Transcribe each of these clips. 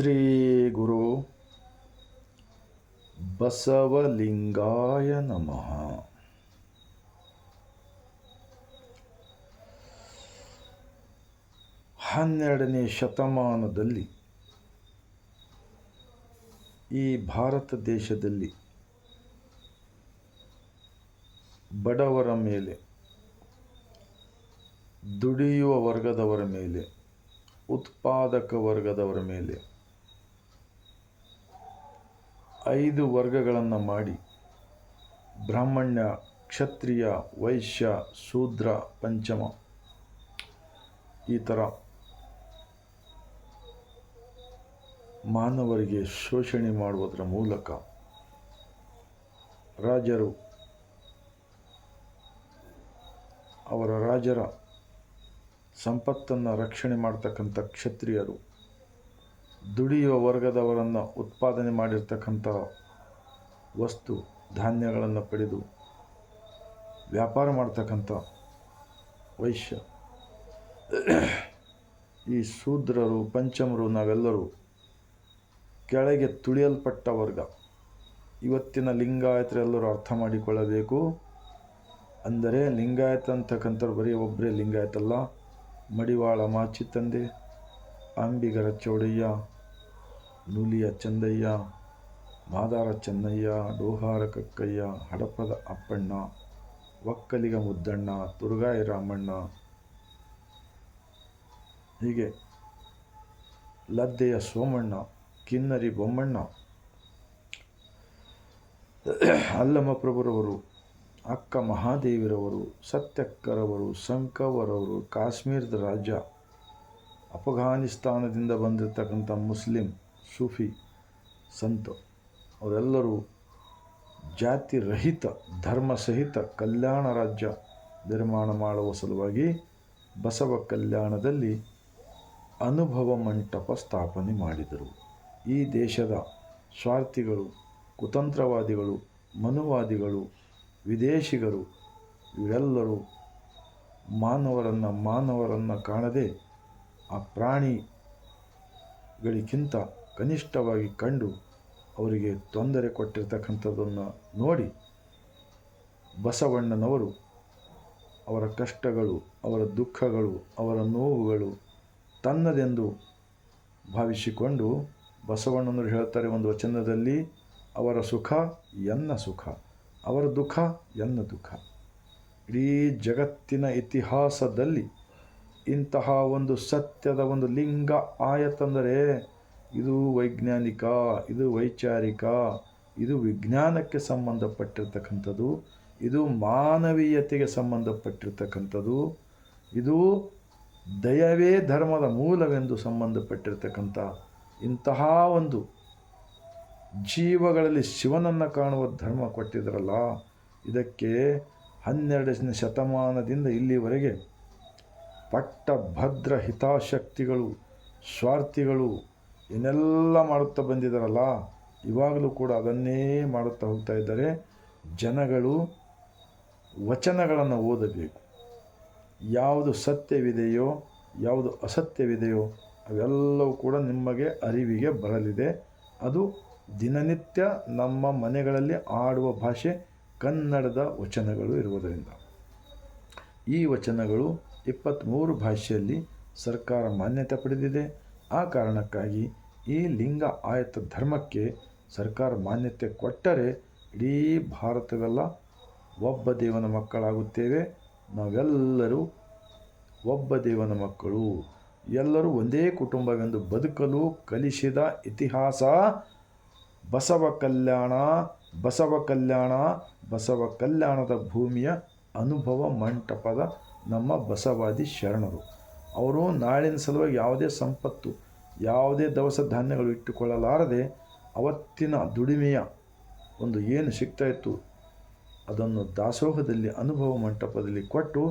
ಶ್ರೀ ಗುರು ಬಸವಲಿಂಗಾಯ ನಮಃ. ಹನ್ನೆರಡನೇ ಶತಮಾನದಲ್ಲಿ ಈ ಭಾರತ ದೇಶದಲ್ಲಿ ಬಡವರ ಮೇಲೆ, ದುಡಿಯುವ ವರ್ಗದವರ ಮೇಲೆ, ಉತ್ಪಾದಕ ವರ್ಗದವರ ಮೇಲೆ ಐದು ವರ್ಗಗಳನ್ನು ಮಾಡಿ. ಬ್ರಾಹ್ಮಣ್ಯ, ಕ್ಷತ್ರಿಯ, ವೈಶ್ಯ, ಶೂದ್ರ, ಪಂಚಮ. ಈ ಥರ ಮಾನವರಿಗೆ ಶೋಷಣೆ ಮಾಡುವುದರ ಮೂಲಕ ರಾಜರು ಅವರ ರಾಜರ ಸಂಪತ್ತನ್ನು ರಕ್ಷಣೆ ಮಾಡ್ತಕ್ಕಂಥ ಕ್ಷತ್ರಿಯರು ದುಡಿಯುವ ವರ್ಗದವರನ್ನು ಉತ್ಪಾದನೆ ಮಾಡಿರ್ತಕ್ಕಂಥ ವಸ್ತು, ಧಾನ್ಯಗಳನ್ನು ಪಡೆದು ವ್ಯಾಪಾರ ಮಾಡ್ತಕ್ಕಂಥ ವೈಶ್ಯ. ಈ ಶೂದ್ರರು, ಪಂಚಮರು ನಾವೆಲ್ಲರೂ ಕೆಳಗೆ ತುಳಿಯಲ್ಪಟ್ಟ ವರ್ಗ. ಇವತ್ತಿನ ಲಿಂಗಾಯತರೆಲ್ಲರೂ ಅರ್ಥ ಮಾಡಿಕೊಳ್ಳಬೇಕು. ಅಂದರೆ ಲಿಂಗಾಯತ ಅಂತಕ್ಕಂಥವ್ರು ಬರೀ ಒಬ್ಬರೇ ಲಿಂಗಾಯತಲ್ಲ. ಮಡಿವಾಳ ಮಾಚಿ ತಂದೆ ಅಂಬಿಗರ ಚೌಡಯ್ಯ ನೂಲಿಯ ಚಂದಯ್ಯ, ಮಾದಾರ ಚೆನ್ನಯ್ಯ, ಡೋಹಾರ ಕಕ್ಕಯ್ಯ, ಹಡಪದ ಅಪ್ಪಣ್ಣ, ಒಕ್ಕಲಿಗ ಮುದ್ದಣ್ಣ, ತುರುಗಾಯಿ ರಾಮಣ್ಣ. ಹೀಗೆ ಲದ್ದೆಯ ಸೋಮಣ್ಣ, ಕಿನ್ನರಿ ಬೊಮ್ಮಣ್ಣ. ಅಲ್ಲಮ ಪ್ರಭುರವರು, ಅಕ್ಕ ಮಹಾದೇವಿರವರು, ಸತ್ಯಕ್ಕರವರು, ಸಂಕವರವರು, ಕಾಶ್ಮೀರದ ರಾಜ, ಅಫಘಾನಿಸ್ತಾನದಿಂದ ಬಂದಿರತಕ್ಕಂಥ ಮುಸ್ಲಿಂ. ಸೂಫಿ, ಸಂತ, ಅವರೆಲ್ಲರೂ ಜಾತಿ ರಹಿತ ಧರ್ಮ ಸಹಿತ ಕಲ್ಯಾಣ ರಾಜ್ಯ ನಿರ್ಮಾಣ ಮಾಡುವ ಸಲುವಾಗಿ ಬಸವ ಕಲ್ಯಾಣದಲ್ಲಿ ಅನುಭವ ಮಂಟಪ ಸ್ಥಾಪನೆ ಮಾಡಿದರು. ಈ ದೇಶದ ಸ್ವಾರ್ಥಿಗಳು, ಕುತಂತ್ರವಾದಿಗಳು, ಮನುವಾದಿಗಳು, ವಿದೇಶಿಗರು ಇವೆಲ್ಲರೂ ಮಾನವರನ್ನು ಮಾನವರನ್ನು ಕಾಣದೆ ಆ ಪ್ರಾಣಿಗಳಿಗಿಂತ ಕನಿಷ್ಠವಾಗಿ ಕಂಡು ಅವರಿಗೆ ತೊಂದರೆ ಕೊಟ್ಟಿರ್ತಕ್ಕಂಥದ್ದನ್ನು ನೋಡಿ ಬಸವಣ್ಣನವರು ಅವರ ಕಷ್ಟಗಳು, ಅವರ ದುಃಖಗಳು, ಅವರ ನೋವುಗಳು ತನ್ನದೆಂದು ಭಾವಿಸಿಕೊಂಡು ಬಸವಣ್ಣನವರು ಹೇಳ್ತಾರೆ ಒಂದು ವಚನದಲ್ಲಿ, ಅವರ ಸುಖ ಎನ್ನ ಸುಖ, ಅವರ ದುಃಖ ಎನ್ನ ದುಃಖ. ಇಡೀ ಜಗತ್ತಿನ ಇತಿಹಾಸದಲ್ಲಿ ಇಂತಹ ಒಂದು ಸತ್ಯದ ಒಂದು ಲಿಂಗ ಆಯತಂದರೆ ಇದು ವೈಜ್ಞಾನಿಕ, ಇದು ವೈಚಾರಿಕ, ಇದು ವಿಜ್ಞಾನಕ್ಕೆ ಸಂಬಂಧಪಟ್ಟಿರ್ತಕ್ಕಂಥದ್ದು, ಇದು ಮಾನವೀಯತೆಗೆ ಸಂಬಂಧಪಟ್ಟಿರ್ತಕ್ಕಂಥದ್ದು, ಇದು ದಯವೇ ಧರ್ಮದ ಮೂಲವೆಂದು ಸಂಬಂಧಪಟ್ಟಿರ್ತಕ್ಕಂಥ ಇಂತಹ ಒಂದು ಜೀವಗಳಲ್ಲಿ ಶಿವನನ್ನು ಕಾಣುವ ಧರ್ಮ ಕೊಟ್ಟಿದ್ರಲ್ಲ, ಇದಕ್ಕೆ ಹನ್ನೆರಡನೇ ಶತಮಾನದಿಂದ ಇಲ್ಲಿವರೆಗೆ ಪಟ್ಟಭದ್ರ ಹಿತಾಸಕ್ತಿಗಳು, ಸ್ವಾರ್ಥಿಗಳು ಏನೆಲ್ಲ ಮಾಡುತ್ತಾ ಬಂದಿದ್ದಾರಲ್ಲ, ಇವಾಗಲೂ ಕೂಡ ಅದನ್ನೇ ಮಾಡುತ್ತಾ ಹೋಗ್ತಾ ಇದ್ದಾರೆ. ಜನಗಳು ವಚನಗಳನ್ನು ಓದಬೇಕು. ಯಾವುದು ಸತ್ಯವಿದೆಯೋ, ಯಾವುದು ಅಸತ್ಯವಿದೆಯೋ, ಅವೆಲ್ಲವೂ ಕೂಡ ನಿಮಗೆ ಅರಿವಿಗೆ ಬರಲಿದೆ. ಅದು ದಿನನಿತ್ಯ ನಮ್ಮ ಮನೆಗಳಲ್ಲಿ ಆಡುವ ಭಾಷೆ, ಕನ್ನಡದ ವಚನಗಳು ಇರುವುದರಿಂದ. ಈ ವಚನಗಳು ಇಪ್ಪತ್ತ್ಮೂರು ಭಾಷೆಯಲ್ಲಿ ಸರ್ಕಾರ ಮಾನ್ಯತೆ ಪಡೆದಿದೆ. ಆ ಕಾರಣಕ್ಕಾಗಿ ಈ ಲಿಂಗ ಆಯತ ಧರ್ಮಕ್ಕೆ ಸರ್ಕಾರ ಮಾನ್ಯತೆ ಕೊಟ್ಟರೆ ಇಡೀ ಭಾರತವೆಲ್ಲ ಒಬ್ಬ ದೇವನ ಮಕ್ಕಳಾಗುತ್ತೇವೆ. ನಾವೆಲ್ಲರೂ ಒಬ್ಬ ದೇವನ ಮಕ್ಕಳು. ಎಲ್ಲರೂ ಒಂದೇ ಕುಟುಂಬವೆಂದು ಬದುಕಲು ಕಲಿಸಿದ ಇತಿಹಾಸ. ಬಸವ ಕಲ್ಯಾಣ ಬಸವ ಕಲ್ಯಾಣ, ಬಸವ ಕಲ್ಯಾಣದ ಭೂಮಿಯ ಅನುಭವ ಮಂಟಪದ ನಮ್ಮ ಬಸವಾದಿ ಶರಣರು. ಅವರು ನಾಳಿನ ಸಲುವಾಗಿ ಯಾವುದೇ ಸಂಪತ್ತು, ಯಾವುದೇ ದವಸ ಧಾನ್ಯಗಳು ಇಟ್ಟುಕೊಳ್ಳಲಾರದೆ ಅವತ್ತಿನ ದುಡಿಮೆಯ ಒಂದು ಏನು ಸಿಗ್ತಾಯಿತ್ತು ಅದನ್ನು ದಾಸೋಹದಲ್ಲಿ ಅನುಭವ ಮಂಟಪದಲ್ಲಿ ಕೊಟ್ಟು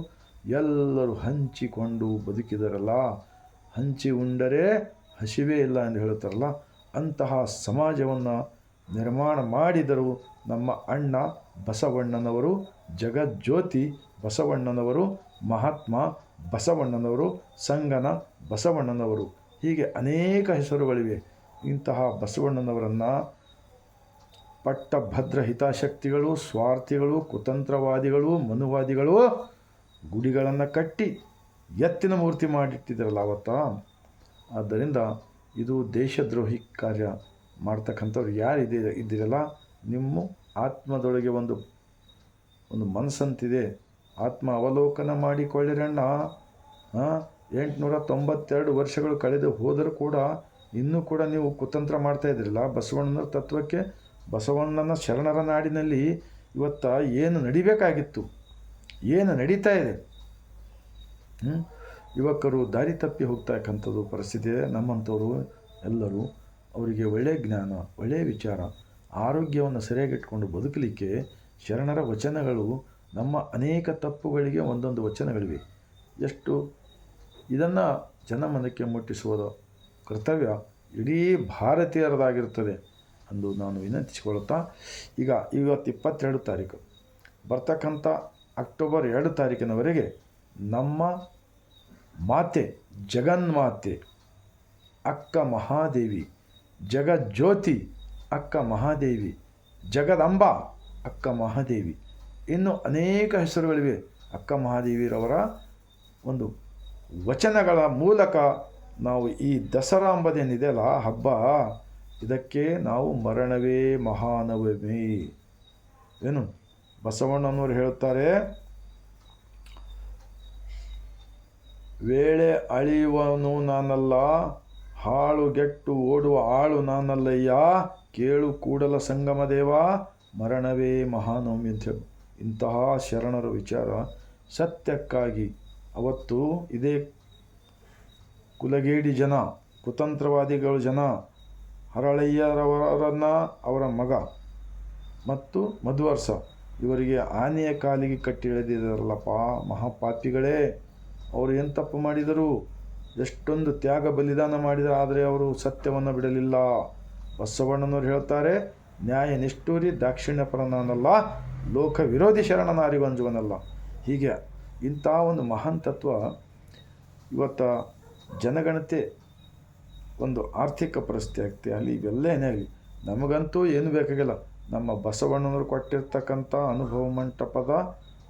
ಎಲ್ಲರೂ ಹಂಚಿಕೊಂಡು ಬದುಕಿದರಲ್ಲ. ಹಂಚಿ ಉಂಡರೆ ಹಸಿವೇ ಇಲ್ಲ ಎಂದು ಹೇಳುತ್ತಾರಲ್ಲ. ಅಂತಹ ಸಮಾಜವನ್ನು ನಿರ್ಮಾಣ ಮಾಡಿದರು ನಮ್ಮ ಅಣ್ಣ ಬಸವಣ್ಣನವರು ಜಗಜ್ಯೋತಿ, ಬಸವಣ್ಣನವರು ಮಹಾತ್ಮ ಬಸವಣ್ಣನವರು, ಸಂಗನ ಬಸವಣ್ಣನವರು. ಹೀಗೆ ಅನೇಕ ಹೆಸರುಗಳಿವೆ. ಇಂತಹ ಬಸವಣ್ಣನವರನ್ನು ಪಟ್ಟಭದ್ರ ಹಿತಾಸಕ್ತಿಗಳು, ಸ್ವಾರ್ಥಿಗಳು, ಕುತಂತ್ರವಾದಿಗಳು, ಮನುವಾದಿಗಳು ಗುಡಿಗಳನ್ನು ಕಟ್ಟಿ ಎತ್ತಿನ ಮೂರ್ತಿ ಮಾಡಿಟ್ಟಿದ್ರಲ್ಲ ಅವತ್ತ. ಆದ್ದರಿಂದ ಇದು ದೇಶದ್ರೋಹಿ ಕಾರ್ಯ ಮಾಡ್ತಕ್ಕಂಥವ್ರು ಯಾರು ಇದೆ ಇದ್ದೀರಲ್ಲ? ನಿಮ್ಮ ಆತ್ಮದೊಳಗೆ ಒಂದು ಒಂದು ಮನಸ್ಸಂತಿದೆ. ಆತ್ಮ ಅವಲೋಕನ ಮಾಡಿಕೊಳ್ಳಿರಣ್ಣ. ಎಂಟುನೂರ ತೊಂಬತ್ತೆರಡು ವರ್ಷಗಳು ಕಳೆದು ಹೋದರೂ ಕೂಡ ಇನ್ನೂ ಕೂಡ ನೀವು ಕುತಂತ್ರ ಮಾಡ್ತಾ ಇದ್ರಲ್ಲ ಬಸವಣ್ಣನ ತತ್ವಕ್ಕೆ ಬಸವಣ್ಣನ ಶರಣರ ನಾಡಿನಲ್ಲಿ ಇವತ್ತ ಏನು ನಡಿಬೇಕಾಗಿತ್ತು? ಏನು ನಡೀತಾ ಇದೆ? ಯುವಕರು ದಾರಿ ತಪ್ಪಿ ಹೋಗ್ತಕ್ಕಂಥದ್ದು ಪರಿಸ್ಥಿತಿ ನಮ್ಮಂಥವರು ಎಲ್ಲರೂ ಅವರಿಗೆ ಒಳ್ಳೆಯ ಜ್ಞಾನ ಒಳ್ಳೆಯ ವಿಚಾರ, ಆರೋಗ್ಯವನ್ನು ಸರಿಯಾಗಿಟ್ಕೊಂಡು ಬದುಕಲಿಕ್ಕೆ ಶರಣರ ವಚನಗಳು ನಮ್ಮ ಅನೇಕ ತಪ್ಪುಗಳಿಗೆ ಒಂದೊಂದು ವಚನಗಳಿವೆ. ಎಷ್ಟು ಇದನ್ನು ಜನಮನಕ್ಕೆ ಮುಟ್ಟಿಸುವುದು ಕರ್ತವ್ಯ ಇಡೀ ಭಾರತೀಯರದಾಗಿರುತ್ತದೆ ಎಂದು ನಾನು ವಿನಂತಿಸಿಕೊಳ್ಳುತ್ತಾ, ಈಗ ಇವತ್ತು ಇಪ್ಪತ್ತೆರಡು ತಾರೀಕು. ಬರ್ತಕ್ಕಂಥ ಅಕ್ಟೋಬರ್ ಎರಡು ತಾರೀಕಿನವರೆಗೆ ನಮ್ಮ ಮಾತೆ, ಜಗನ್ಮಾತೆ, ಅಕ್ಕ ಮಹಾದೇವಿ, ಜಗಜ್ಯೋತಿ, ಅಕ್ಕ ಮಹಾದೇವಿ, ಜಗದಂಬ, ಅಕ್ಕ ಮಹಾದೇವಿ ಇನ್ನು ಅನೇಕ ಹೆಸರುಗಳಿವೆ. ಅಕ್ಕ ಮಹಾದೇವಿರವರ ಒಂದು ವಚನಗಳ ಮೂಲಕ ನಾವು ಈ ದಸರಾ ಅಂಬದೇನಿದೆಯಲ್ಲ ಹಬ್ಬ, ಇದಕ್ಕೆ ನಾವು ಮರಣವೇ ಮಹಾನವಮಿ. ಏನು? ಬಸವಣ್ಣನವರು ಹೇಳುತ್ತಾರೆ, ವೇಳೆ ಅಳಿಯುವನು ನಾನಲ್ಲ ಹಾಳುಗೆಟ್ಟು ಓಡುವ ಆಳು ನಾನಲ್ಲಯ್ಯ, ಕೇಳು ಕೂಡಲ ಸಂಗಮ ದೇವ, ಮರಣವೇ ಮಹಾನವಮಿ ಅಂತ ಹೇಳಿ. ಇಂತಹ ಶರಣರ ವಿಚಾರ ಸತ್ಯಕ್ಕಾಗಿ. ಅವತ್ತು ಇದೇ ಕುಲಗೇಡಿ ಜನ, ಕುತಂತ್ರವಾದಿಗಳು ಜನ, ಹರಳಯ್ಯರವರನ್ನು ಅವರ ಮಗ ಮತ್ತು ಮಧ್ವರ್ಸ ಇವರಿಗೆ ಆನೆಯ ಕಾಲಿಗೆ ಕಟ್ಟಿ ಎಳೆದಿದ್ದಾರಲ್ಲಪ್ಪ, ಮಹಾಪಾಪಿಗಳೇ, ಅವರು ಏನು ತಪ್ಪು ಮಾಡಿದರು? ಎಷ್ಟೊಂದು ತ್ಯಾಗ ಬಲಿದಾನ ಮಾಡಿದರು ಆದರೆ ಅವರು ಸತ್ಯವನ್ನು ಬಿಡಲಿಲ್ಲ. ಬಸವಣ್ಣನವರು ಹೇಳ್ತಾರೆ ನ್ಯಾಯ ನಿಷ್ಠೂರಿ ದಾಕ್ಷಿಣ್ಯಪರ ನಾನಲ್ಲ ಲೋಕ ವಿರೋಧಿ ಶರಣನಾರಿವಂಜುವನಲ್ಲ ಹೀಗೆ ಇಂಥ ಒಂದು ಮಹಾನ್ ತತ್ವ ಇವತ್ತ ಜನಗಣತೆ ಒಂದು ಆರ್ಥಿಕ ಪರಿಸ್ಥಿತಿ ಆಗ್ತಿ. ಅಲ್ಲಿ ಇವೆಲ್ಲ ಏನೇ ಆಗಲಿ, ನಮಗಂತೂ ಏನು ಬೇಕಾಗಿಲ್ಲ. ನಮ್ಮ ಬಸವಣ್ಣನವರು ಕೊಟ್ಟಿರ್ತಕ್ಕಂಥ ಅನುಭವ ಮಂಟಪದ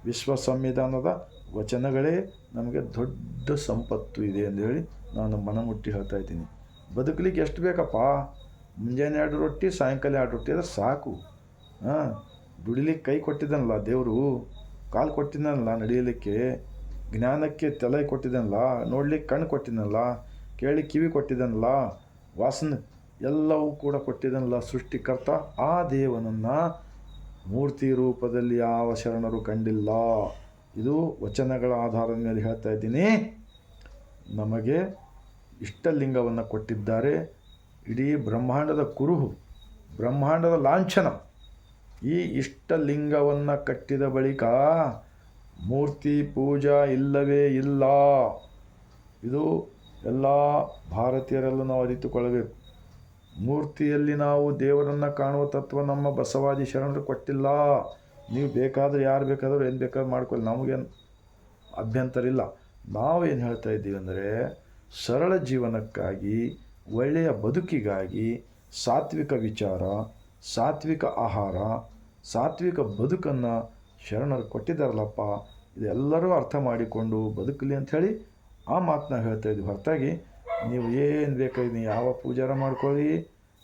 ವಿಶ್ವ ಸಂವಿಧಾನದ ವಚನಗಳೇ ನಮಗೆ ದೊಡ್ಡ ಸಂಪತ್ತು ಇದೆ ಎಂದು ಹೇಳಿ ನಾನು ಮನಮುಟ್ಟಿ ಹೇಳ್ತಾ ಇದ್ದೀನಿ. ಬದುಕಲಿಕ್ಕೆ ಎಷ್ಟು ಬೇಕಪ್ಪ? ಮುಂಜಾನೆ ಎರಡು ರೊಟ್ಟಿ, ಸಾಯಂಕಾಲ ಎರಡು ರೊಟ್ಟಿ ಅಂದರೆ ಸಾಕು. ಹಾಂ ದುಡಿಲಿಕ್ಕೆ ಕೈ ಕೊಟ್ಟಿದ್ದಾನಲ್ಲ, ದೇವರು ಕಾಲು ಕೊಟ್ಟಿದ್ದಾನಲ್ಲ ನಡೆಯಲಿಕ್ಕೆ, ಜ್ಞಾನಕ್ಕೆ ತಲೆ ಕೊಟ್ಟಿದ್ದಾನಲ್ಲ, ನೋಡ್ಲಿಕ್ಕೆ ಕಣ್ಣು ಕೊಟ್ಟಿದ್ದಾನಲ್ಲ, ಕೇಳಿ ಕಿವಿ ಕೊಟ್ಟಿದ್ದಾನಲ್ಲ, ವಾಸನೆ ಎಲ್ಲವೂ ಕೂಡ ಕೊಟ್ಟಿದ್ದಾನಲ್ಲ ಸೃಷ್ಟಿಕರ್ತ. ಆ ದೇವನನ್ನು ಮೂರ್ತಿ ರೂಪದಲ್ಲಿ ಯಾವ ಶರಣರು ಕಂಡಿಲ್ಲ. ಇದು ವಚನಗಳ ಆಧಾರದ ಮೇಲೆ ಹೇಳ್ತಾ ಇದ್ದೀನಿ. ನಮಗೆ ಇಷ್ಟಲಿಂಗವನ್ನು ಕೊಟ್ಟಿದ್ದಾರೆ. ಇಡೀ ಬ್ರಹ್ಮಾಂಡದ ಕುರುಹು, ಬ್ರಹ್ಮಾಂಡದ ಲಾಂಛನ ಈ ಇಷ್ಟಲಿಂಗವನ್ನು ಕಟ್ಟಿದ ಬಳಿಕ ಮೂರ್ತಿ ಪೂಜಾ ಇಲ್ಲವೇ ಇಲ್ಲ. ಇದು ಎಲ್ಲ ಭಾರತೀಯರಲ್ಲೂ ನಾವು ಅರಿತುಕೊಳ್ಳಬೇಕು. ಮೂರ್ತಿಯಲ್ಲಿ ನಾವು ದೇವರನ್ನು ಕಾಣುವ ತತ್ವ ನಮ್ಮ ಬಸವಾದಿ ಶರಣರು ಕೊಟ್ಟಿಲ್ಲ. ನೀವು ಬೇಕಾದರೆ ಯಾರು ಬೇಕಾದರೂ ಏನು ಬೇಕಾದ್ರೂ ಮಾಡ್ಕೊಳ್ಳಿ. ನಮಗೇನು ಅಭ್ಯಂತರ ಇಲ್ಲ. ಏನು ಹೇಳ್ತಾ ಇದ್ದೀವಿ ಅಂದರೆ ಸರಳ ಜೀವನಕ್ಕಾಗಿ, ಒಳ್ಳೆಯ ಬದುಕಿಗಾಗಿ ಸಾತ್ವಿಕ ವಿಚಾರ, ಸಾತ್ವಿಕ ಆಹಾರ ಸಾತ್ವಿಕ ಬದುಕನ್ನು ಶರಣರು ಕೊಟ್ಟಿದ್ದಾರಲ್ಲಪ್ಪ, ಇದೆಲ್ಲರೂ ಅರ್ಥ ಮಾಡಿಕೊಂಡು ಬದುಕಲಿ ಅಂಥೇಳಿ ಆ ಮಾತನ್ನ ಹೇಳ್ತಾ ಇದ್ವಿ. ಹೊರತಾಗಿ ನೀವು ಏನು ಬೇಕಾಗಿ ನೀವು ಯಾವ ಪೂಜಾರ ಮಾಡ್ಕೊಳ್ಳಿ,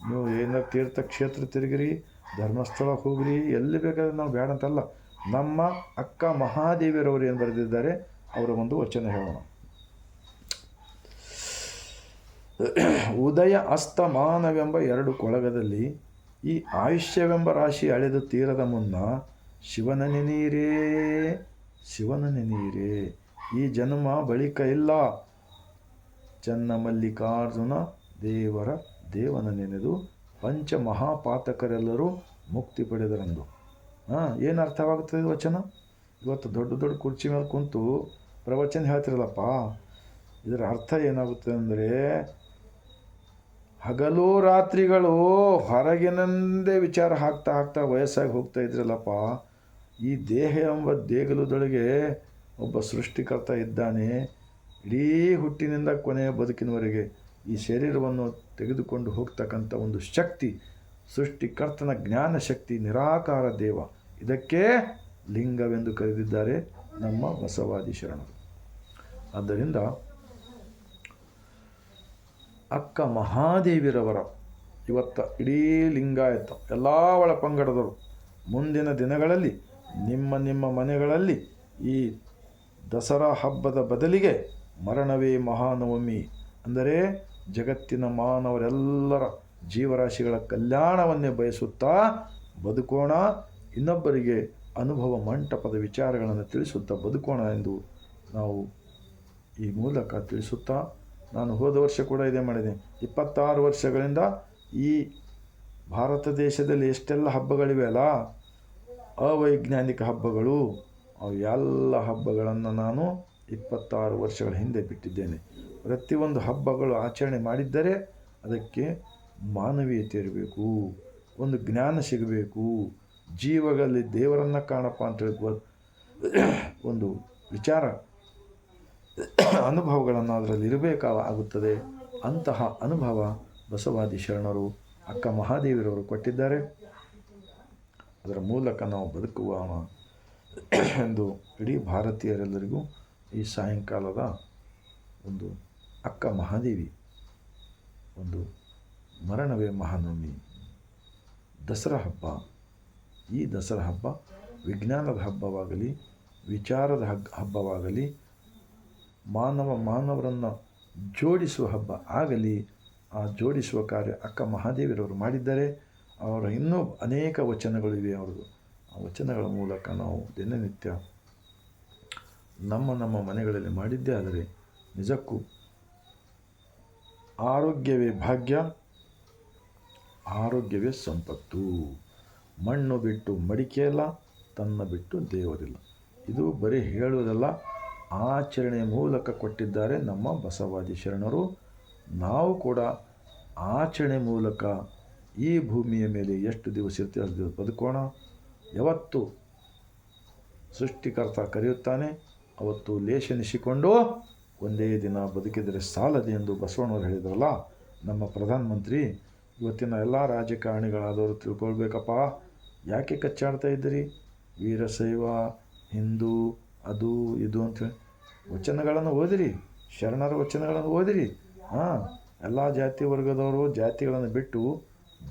ನೀವು ಏನಾರು ತೀರ್ಥಕ್ಷೇತ್ರ ತಿರುಗಿರಿ, ಧರ್ಮಸ್ಥಳ ಹೋಗ್ರಿ, ಎಲ್ಲಿ ಬೇಕಾದ್ರೆ ನಾವು ಬೇಡ ಅಂತಲ್ಲ. ನಮ್ಮ ಅಕ್ಕ ಮಹಾದೇವಿಯರವರು ಏನು ಬರೆದಿದ್ದಾರೆ, ಅವರ ಒಂದು ವಚನ ಹೇಳೋಣ. ಉದಯ ಅಸ್ತಮಾನವೆಂಬ ಎರಡು ಕೊಳಗದಲ್ಲಿ ಈ ಆಯುಷ್ಯವೆಂಬ ರಾಶಿ ಅಳೆದು ತೀರದ ಮುನ್ನ ಶಿವನ ನೆನೀರೇ ಶಿವನ ನೆನೀರೇ ಈ ಜನ್ಮ ಬಳಿಕ ಇಲ್ಲ. ಚನ್ನ ಮಲ್ಲಿಕಾರ್ಜುನ ದೇವರ ದೇವನ ನೆನೆದು ಪಂಚ ಮಹಾಪಾತಕರೆಲ್ಲರೂ ಮುಕ್ತಿ ಪಡೆದರೆಂದು. ಹಾಂ, ಏನು ಅರ್ಥವಾಗುತ್ತದೆ ವಚನ? ಇವತ್ತು ದೊಡ್ಡ ದೊಡ್ಡ ಕುರ್ಚಿ ಮೇಲೆ ಕುಂತು ಪ್ರವಚನ ಹೇಳ್ತಿರಲ್ಲಪ್ಪ. ಇದರ ಅರ್ಥ ಏನಾಗುತ್ತೆ ಅಂದರೆ ಹಗಲು ರಾತ್ರಿಗಳು ಹೊರಗಿನಂದೇ ವಿಚಾರ ಹಾಕ್ತಾ ಹಾಕ್ತಾ ವಯಸ್ಸಾಗಿ ಹೋಗ್ತಾ ಇದ್ರಲ್ಲಪ್ಪ, ಈ ದೇಹ ಎಂಬ ದೇಗಲದೊಳಗೆ ಒಬ್ಬ ಸೃಷ್ಟಿಕರ್ತ ಇದ್ದಾನೆ, ಇಡೀ ಹುಟ್ಟಿನಿಂದ ಕೊನೆಯ ಬದುಕಿನವರೆಗೆ ಈ ಶರೀರವನ್ನು ತೆಗೆದುಕೊಂಡು ಹೋಗ್ತಕ್ಕಂಥ ಒಂದು ಶಕ್ತಿ, ಸೃಷ್ಟಿಕರ್ತನ ಜ್ಞಾನ ಶಕ್ತಿ, ನಿರಾಕಾರ ದೇವ. ಇದಕ್ಕೆ ಲಿಂಗವೆಂದು ಕರೆದಿದ್ದಾರೆ ನಮ್ಮ ಬಸವಾದಿ ಶರಣರು. ಆದ್ದರಿಂದ ಅಕ್ಕ ಮಹಾದೇವಿರವರ. ಇವತ್ತ ಇಡೀ ಲಿಂಗಾಯತ, ಎಲ್ಲ ಒಳ ಪಂಗಡದವರು ಮುಂದಿನ ದಿನಗಳಲ್ಲಿ, ನಿಮ್ಮ ನಿಮ್ಮ ಮನೆಗಳಲ್ಲಿ ಈ ದಸರಾ ಹಬ್ಬದ ಬದಲಿಗೆ ಮರಣವೇ ಮಹಾನವಮಿ. ಅಂದರೆ ಜಗತ್ತಿನ ಮಾನವರೆಲ್ಲರ ಜೀವರಾಶಿಗಳ ಕಲ್ಯಾಣವನ್ನೇ ಬಯಸುತ್ತಾ ಬದುಕೋಣ. ಇನ್ನೊಬ್ಬರಿಗೆ ಅನುಭವ ಮಂಟಪದ ವಿಚಾರಗಳನ್ನು ತಿಳಿಸುತ್ತಾ ಬದುಕೋಣ ಎಂದು ನಾವು ಈ ಮೂಲಕ ತಿಳಿಸುತ್ತಾ ನಾನು ಹೋದ ವರ್ಷ ಕೂಡ ಇದೇ ಮಾಡಿದೆ. ಇಪ್ಪತ್ತಾರು ವರ್ಷಗಳಿಂದ ಈ ಭಾರತ ದೇಶದಲ್ಲಿ ಎಷ್ಟೆಲ್ಲ ಹಬ್ಬಗಳಿವೆ ಅಲ್ಲ? ಅವೈಜ್ಞಾನಿಕ ಹಬ್ಬಗಳು. ಅವು ಎಲ್ಲ ಹಬ್ಬಗಳನ್ನು ನಾನು ಇಪ್ಪತ್ತಾರು ವರ್ಷಗಳ ಹಿಂದೆ ಬಿಟ್ಟಿದ್ದೇನೆ. ಪ್ರತಿಯೊಂದು ಹಬ್ಬಗಳು ಆಚರಣೆ ಮಾಡಿದ್ದರೆ ಅದಕ್ಕೆ ಮಾನವೀಯತೆ ಇರಬೇಕು, ಒಂದು ಜ್ಞಾನ ಸಿಗಬೇಕು. ಜೀವಗಳಲ್ಲಿ ದೇವರನ್ನು ಕಾಣಪ್ಪ ಅಂತ ಹೇಳಿ ಒಂದು ವಿಚಾರ ಅನುಭವಗಳನ್ನು ಅದರಲ್ಲಿ ಇರಬೇಕಾಗುತ್ತದೆ ಅಂತಹ ಅನುಭವ ಬಸವಾದಿ ಶರಣರು ಅಕ್ಕ ಮಹಾದೇವಿರವರು ಕೊಟ್ಟಿದ್ದಾರೆ. ಅದರ ಮೂಲಕ ನಾವು ಬದುಕುವ ಎಂದು ಇಡೀ ಭಾರತೀಯರೆಲ್ಲರಿಗೂ ಈ ಸಾಯಂಕಾಲದ ಒಂದು ಅಕ್ಕ ಮಹಾದೇವಿ ಒಂದು ಮರಣವೇ ಮಹಾನವಮಿ. ದಸರಾ ಹಬ್ಬ. ಈ ದಸರಾ ಹಬ್ಬ ವಿಜ್ಞಾನದ ಹಬ್ಬವಾಗಲಿ, ವಿಚಾರದ ಹಬ್ಬವಾಗಲಿ ಮಾನವ ಮಾನವರನ್ನು ಜೋಡಿಸುವ ಹಬ್ಬ ಆಗಲಿ, ಆ ಜೋಡಿಸುವ ಕಾರ್ಯ ಅಕ್ಕ ಮಹಾದೇವಿರವರು ಮಾಡಿದ್ದಾರೆ. ಅವರ ಇನ್ನೂ ಅನೇಕ ವಚನಗಳಿವೆ ಅವರದು ಆ ವಚನಗಳ ಮೂಲಕ ನಾವು ದಿನನಿತ್ಯ ನಮ್ಮ ನಮ್ಮ ಮನೆಗಳಲ್ಲಿ ಮಾಡಿದ್ದೇ ಆದರೆ ನಿಜಕ್ಕೂ ಆರೋಗ್ಯವೇ ಭಾಗ್ಯ, ಆರೋಗ್ಯವೇ ಸಂಪತ್ತು. ಮಣ್ಣು ಬಿಟ್ಟು ಮಡಿಕೆಯಲ್ಲ ತನ್ನ ಬಿಟ್ಟು ದೇವರಿಲ್ಲ. ಇದು ಬರೀ ಹೇಳುವುದಲ್ಲ ಆಚರಣೆಯ ಮೂಲಕ ಕೊಟ್ಟಿದ್ದಾರೆ ನಮ್ಮ ಬಸವಾದಿ ಶರಣರು. ನಾವು ಕೂಡ ಆಚರಣೆ ಮೂಲಕ ಈ ಭೂಮಿಯ ಮೇಲೆ ಎಷ್ಟು ದಿವಸ ಇರ್ತೀವಿ ಅಷ್ಟು ದಿವಸ ಬದುಕೋಣ. ಯಾವತ್ತು ಸೃಷ್ಟಿಕರ್ತ ಕರೆಯುತ್ತಾನೆ, ಅವತ್ತು ಲೇಷನಿಸಿಕೊಂಡು ಒಂದೇ ದಿನ ಬದುಕಿದರೆ ಸಾಲದು ಎಂದು ಬಸವಣ್ಣವರು ಹೇಳಿದ್ರಲ್ಲ. ನಮ್ಮ ಪ್ರಧಾನಮಂತ್ರಿ, ಇವತ್ತಿನ ಎಲ್ಲ ರಾಜಕಾರಣಿಗಳಾದವರು ತಿಳ್ಕೊಳ್ಬೇಕಪ್ಪ. ಯಾಕೆ ಕಚ್ಚಾಡ್ತಾ ಇದ್ದೀರಿ? ವೀರಶೈವ, ಹಿಂದೂ, ಅದು, ಇದು ಅಂತೇಳಿ ವಚನಗಳನ್ನು ಓದಿರಿ, ಶರಣರ ವಚನಗಳನ್ನು ಓದಿರಿ. ಹಾಂ, ಎಲ್ಲ ಜಾತಿ ವರ್ಗದವರು ಜಾತಿಗಳನ್ನು ಬಿಟ್ಟು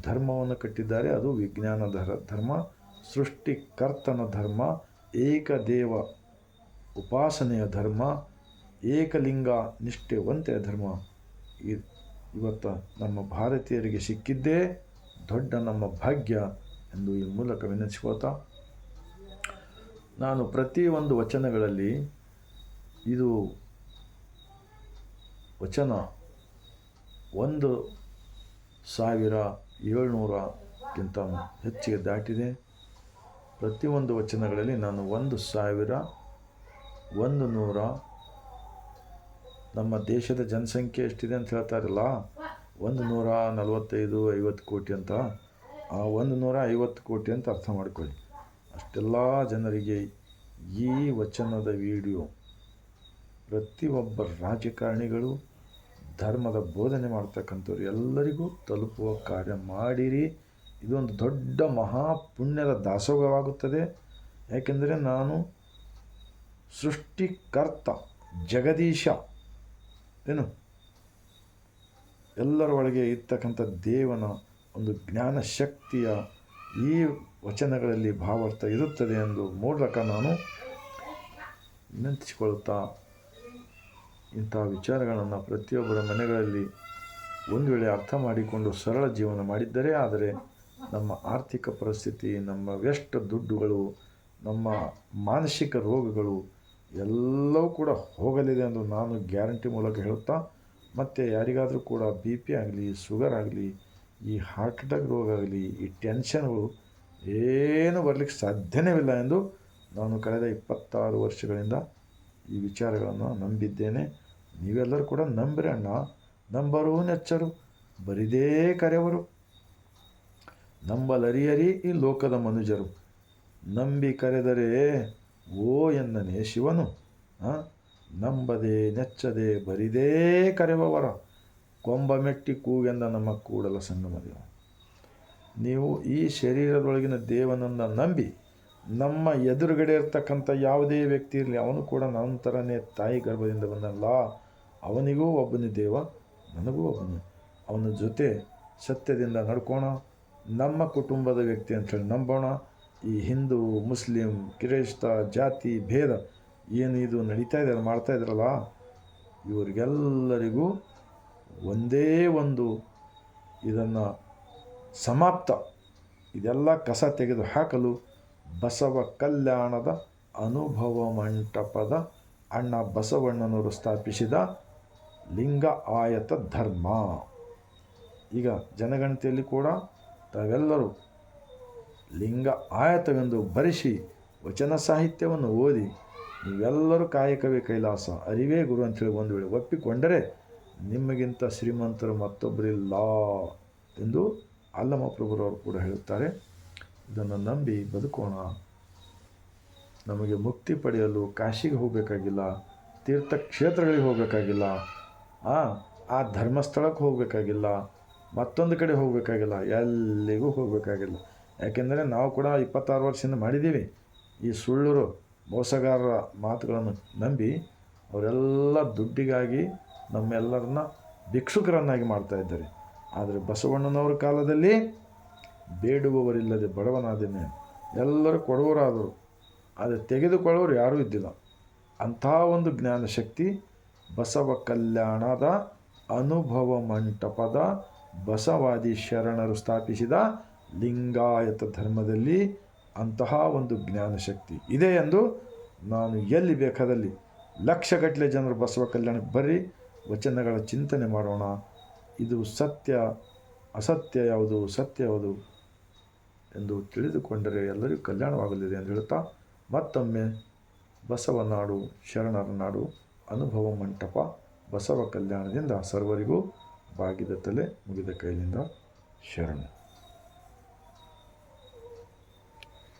ಧರ್ಮವನ್ನು ಕಟ್ಟಿದ್ದಾರೆ. ಅದು ವಿಜ್ಞಾನ ಧರ್ಮ ಧರ್ಮ, ಸೃಷ್ಟಿಕರ್ತನ ಧರ್ಮ, ಏಕದೇವ ಉಪಾಸನೆಯ ಧರ್ಮ, ಏಕಲಿಂಗ ನಿಷ್ಠೆವಂತೆಯ ಧರ್ಮ. ಇವತ್ತು ನಮ್ಮ ಭಾರತೀಯರಿಗೆ ಸಿಕ್ಕಿದ್ದೇ ದೊಡ್ಡ ನಮ್ಮ ಭಾಗ್ಯ ಎಂದು ಈ ಮೂಲಕ ವಿನಿಸ್ಕೋತ ನಾನು ಪ್ರತಿಯೊಂದು ವಚನಗಳಲ್ಲಿ ಇದು ವಚನ ಒಂದು ಸಾವಿರ ಏಳ್ನೂರಕ್ಕಿಂತ ಹೆಚ್ಚಿಗೆ ದಾಟಿದೆ. ಪ್ರತಿಯೊಂದು ವಚನಗಳಲ್ಲಿ ನಾನು ಒಂದು ಸಾವಿರ ಒಂದು ನೂರ ನಮ್ಮ ದೇಶದ ಜನಸಂಖ್ಯೆ ಎಷ್ಟಿದೆ ಅಂತ ಹೇಳ್ತಾರಲ್ಲ, ಒಂದು ನೂರ ನಲವತ್ತೈದು ಐವತ್ತು ಕೋಟಿ ಅಂತ. ಆ ಒಂದು ನೂರ ಐವತ್ತು ಕೋಟಿ ಅಂತ ಅರ್ಥ ಮಾಡ್ಕೊಳ್ಳಿ. ಅಷ್ಟೆಲ್ಲ ಜನರಿಗೆ ಈ ವಚನದ ವಿಡಿಯೋ ಪ್ರತಿಯೊಬ್ಬ ರಾಜಕಾರಣಿಗಳು ಧರ್ಮದ ಬೋಧನೆ ಮಾಡ್ತಕ್ಕಂಥವ್ರು ಎಲ್ಲರಿಗೂ ತಲುಪುವ ಕಾರ್ಯ ಮಾಡಿರಿ. ಇದೊಂದು ದೊಡ್ಡ ಮಹಾಪುಣ್ಯದ ದಾಸೋಹವಾಗುತ್ತದೆ. ಯಾಕೆಂದರೆ ನಾನು ಸೃಷ್ಟಿಕರ್ತ, ಜಗದೀಶ, ಏನು? ಎಲ್ಲರ ಒಳಗೆ ಇರ್ತಕ್ಕಂಥ ದೇವನ ಒಂದು ಜ್ಞಾನ ಶಕ್ತಿಯ ಈ ವಚನಗಳಲ್ಲಿ ಭಾವಾರ್ಥ ಇರುತ್ತದೆ ಎಂದು ಮೂಲಕ ನಾನು ವಿನಂತಿಸಿಕೊಳ್ಳುತ್ತಾ ಇಂಥ ವಿಚಾರಗಳನ್ನು ಪ್ರತಿಯೊಬ್ಬರ ಮನೆಗಳಲ್ಲಿ ಒಂದು ವೇಳೆ ಅರ್ಥ ಮಾಡಿಕೊಂಡು ಸರಳ ಜೀವನ ಮಾಡಿದ್ದರೆ ಆದರೆ ನಮ್ಮ ಆರ್ಥಿಕ ಪರಿಸ್ಥಿತಿ, ನಮ್ಮ ವ್ಯಷ್ಟ ದುಡ್ಡುಗಳು, ನಮ್ಮ ಮಾನಸಿಕ ರೋಗಗಳು ಎಲ್ಲವೂ ಕೂಡ ಹೋಗಲಿದೆ ಎಂದು ನಾನು ಗ್ಯಾರಂಟಿ ಮೂಲಕ ಹೇಳುತ್ತಾ, ಮತ್ತು ಯಾರಿಗಾದರೂ ಕೂಡ ಬಿ ಪಿ ಆಗಲಿ, ಶುಗರ್ ಆಗಲಿ, ಈ ಹಾರ್ಟ್ ಅಟ್ಯಾಕ್ ರೋಗ ಆಗಲಿ, ಈ ಟೆನ್ಷನ್ಗಳು ಏನು ಬರಲಿಕ್ಕೆ ಸಾಧ್ಯವೇ ಇಲ್ಲ ಎಂದು ನಾನು ಕಳೆದ ಇಪ್ಪತ್ತಾರು ವರ್ಷಗಳಿಂದ ಈ ವಿಚಾರಗಳನ್ನು ನಂಬಿದ್ದೇನೆ. ನೀವೆಲ್ಲರೂ ಕೂಡ ನಂಬಿರಿ ಅಣ್ಣ. ನಂಬರು ನೆಚ್ಚರು. ಬರಿದೇ ಕರೆವರು ನಂಬಲರಿಯರಿ ಈ ಲೋಕದ ಮನುಜರು. ನಂಬಿ ಕರೆದರೆ ಓ ಎಂದನೇ ಶಿವನು? ನಂಬದೆ ನೆಚ್ಚದೆ ಬರಿದೇ ಕರೆವವರ. ಕೊಂಬ ಮೆಟ್ಟಿ ಕೂಗೆಂದ ನಮ್ಮ ಕೂಡಲ ಸಂಗಮ ದೇವ ನೀವು ಈ ಶರೀರದೊಳಗಿನ ದೇವನನ್ನು ನಂಬಿ ನಮ್ಮ ಎದುರುಗಡೆ ಇರ್ತಕ್ಕಂಥ ಯಾವುದೇ ವ್ಯಕ್ತಿ ಇರಲಿ, ಅವನು ಕೂಡ ನನ್ನ ಥರನೇ ತಾಯಿ ಗರ್ಭದಿಂದ ಬಂದಲ್ಲ ಅವನಿಗೂ ಒಬ್ಬನೇ ದೇವ, ನನಗೂ ಒಬ್ಬನೇ. ಅವನ ಜೊತೆ ಸತ್ಯದಿಂದ ನಡ್ಕೋಣ, ನಮ್ಮ ಕುಟುಂಬದ ವ್ಯಕ್ತಿ ಅಂಥೇಳಿ ನಂಬೋಣ. ಈ ಹಿಂದೂ, ಮುಸ್ಲಿಂ ಕ್ರೈಸ್ತ ಜಾತಿ, ಭೇದ ಏನು ಇದು ನಡೀತಾ ಇದೆ ಮಾಡ್ತಾ ಇದ್ರಲ್ಲ, ಇವರಿಗೆಲ್ಲರಿಗೂ ಒಂದೇ ಒಂದು ಇದನ್ನು ಸಮಾಪ್ತ. ಇದೆಲ್ಲ ಕಸ ತೆಗೆದು ಹಾಕಲು ಬಸವ ಕಲ್ಯಾಣದ ಅನುಭವ ಮಂಟಪದ ಅಣ್ಣ ಬಸವಣ್ಣನವರು ಸ್ಥಾಪಿಸಿದ ಲಿಂಗ ಆಯತ ಧರ್ಮ. ಈಗ ಜನಗಣತಿಯಲ್ಲಿ ಕೂಡ ತಾವೆಲ್ಲರೂ ಲಿಂಗ ಆಯತವೆಂದು ಬರೆಸಿ ವಚನ ಸಾಹಿತ್ಯವನ್ನು ಓದಿ ನೀವೆಲ್ಲರೂ ಕಾಯಕವೇ ಕೈಲಾಸ. ಅರಿವೇ ಗುರು ಅಂತೇಳಿ ಒಂದು ವೇಳೆ ಒಪ್ಪಿಕೊಂಡರೆ ನಿಮಗಿಂತ ಶ್ರೀಮಂತರು ಮತ್ತೊಬ್ಬರಿಲ್ಲ ಎಂದು ಅಲ್ಲಮ್ಮ ಪ್ರಭುರವರು ಕೂಡ ಹೇಳುತ್ತಾರೆ. ಇದನ್ನು ನಂಬಿ ಬದುಕೋಣ. ನಮಗೆ ಮುಕ್ತಿ ಪಡೆಯಲು ಕಾಶಿಗೆ ಹೋಗಬೇಕಾಗಿಲ್ಲ, ತೀರ್ಥಕ್ಷೇತ್ರಗಳಿಗೆ ಹೋಗಬೇಕಾಗಿಲ್ಲ, ಆ ಧರ್ಮಸ್ಥಳಕ್ಕೆ ಹೋಗಬೇಕಾಗಿಲ್ಲ, ಮತ್ತೊಂದು ಕಡೆ ಹೋಗಬೇಕಾಗಿಲ್ಲ, ಎಲ್ಲಿಗೂ ಹೋಗಬೇಕಾಗಿಲ್ಲ. ಯಾಕೆಂದರೆ ನಾವು ಕೂಡ ಇಪ್ಪತ್ತಾರು ವರ್ಷದಿಂದ ಮಾಡಿದ್ದೀವಿ. ಈ ಸುಳ್ಳರು ಮೋಸಗಾರರ ಮಾತುಗಳನ್ನು ನಂಬಿ ಅವರೆಲ್ಲ ದುಡ್ಡಿಗಾಗಿ ನಮ್ಮೆಲ್ಲರನ್ನ ಭಿಕ್ಷುಕರನ್ನಾಗಿ ಮಾಡ್ತಾ ಇದ್ದಾರೆ. ಆದರೆ ಬಸವಣ್ಣನವರ ಕಾಲದಲ್ಲಿ ಬೇಡುವವರಿಲ್ಲದೆ ಬಡವನಾದೇನೆ. ಎಲ್ಲರೂ ಕೊಡುವರಾದರು ಆದರೆ ತೆಗೆದುಕೊಳ್ಳೋರು ಯಾರೂ ಇದ್ದಿಲ್ಲ. ಅಂಥ ಒಂದು ಜ್ಞಾನಶಕ್ತಿ ಬಸವ ಕಲ್ಯಾಣದ ಅನುಭವ ಮಂಟಪದ ಬಸವಾದಿ ಶರಣರು ಸ್ಥಾಪಿಸಿದ ಲಿಂಗಾಯತ ಧರ್ಮದಲ್ಲಿ ಅಂತಹ ಒಂದು ಜ್ಞಾನಶಕ್ತಿ ಇದೆ ಎಂದು ನಾನು ಎಲ್ಲಿ ಬೇಕಾದಲ್ಲಿ ಲಕ್ಷಗಟ್ಟಲೆ ಜನರು ಬಸವ ಕಲ್ಯಾಣಕ್ಕೆ ಬರ್ರಿ, ವಚನಗಳ ಚಿಂತನೆ ಮಾಡೋಣ. ಇದು ಸತ್ಯ, ಅಸತ್ಯ ಯಾವುದು, ಸತ್ಯ ಯಾವುದು? ಎಂದು ತಿಳಿದುಕೊಂಡರೆ ಎಲ್ಲರಿಗೂ ಕಲ್ಯಾಣವಾಗಲಿದೆ ಎಂದು ಹೇಳುತ್ತಾ, ಮತ್ತೊಮ್ಮೆ ಬಸವನಾಡು ಶರಣರ ನಾಡು ಅನುಭವ ಮಂಟಪ ಬಸವ ಕಲ್ಯಾಣದಿಂದ ಸರ್ವರಿಗೂ ಬಾಗಿದ ತಲೆ ಮುಗಿದ ಕೈಲಿಂದ ಶರಣ.